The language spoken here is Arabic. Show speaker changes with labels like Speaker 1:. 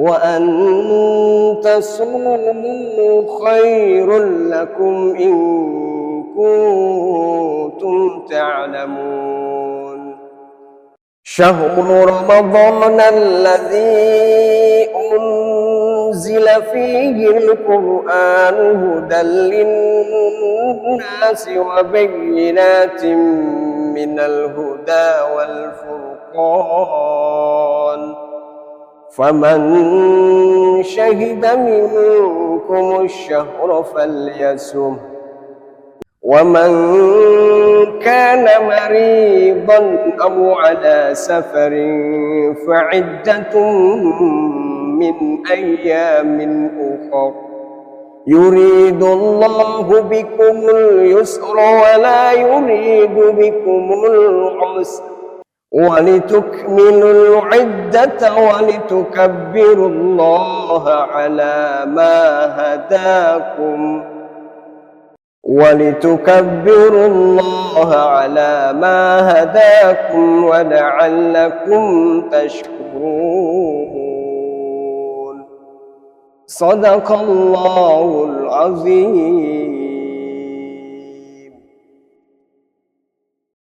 Speaker 1: وأن تصوموا خير لكم إن كنتم تعلمون شهر رمضان الذي أنزل فيه القرآن هدى للناس وبينات من الهدى والفرقان فمن شهد منكم الشهر فليسم ومن كان مريضا أو على سفر فعدة من أيام أخر يريد الله بكم اليسر ولا يريد بكم العسر ولتكملوا العدة ولتكبروا الله على ما هداكم. ولتكبروا الله على ما هداكم ولعلكم تشكرون. صدق الله العظيم.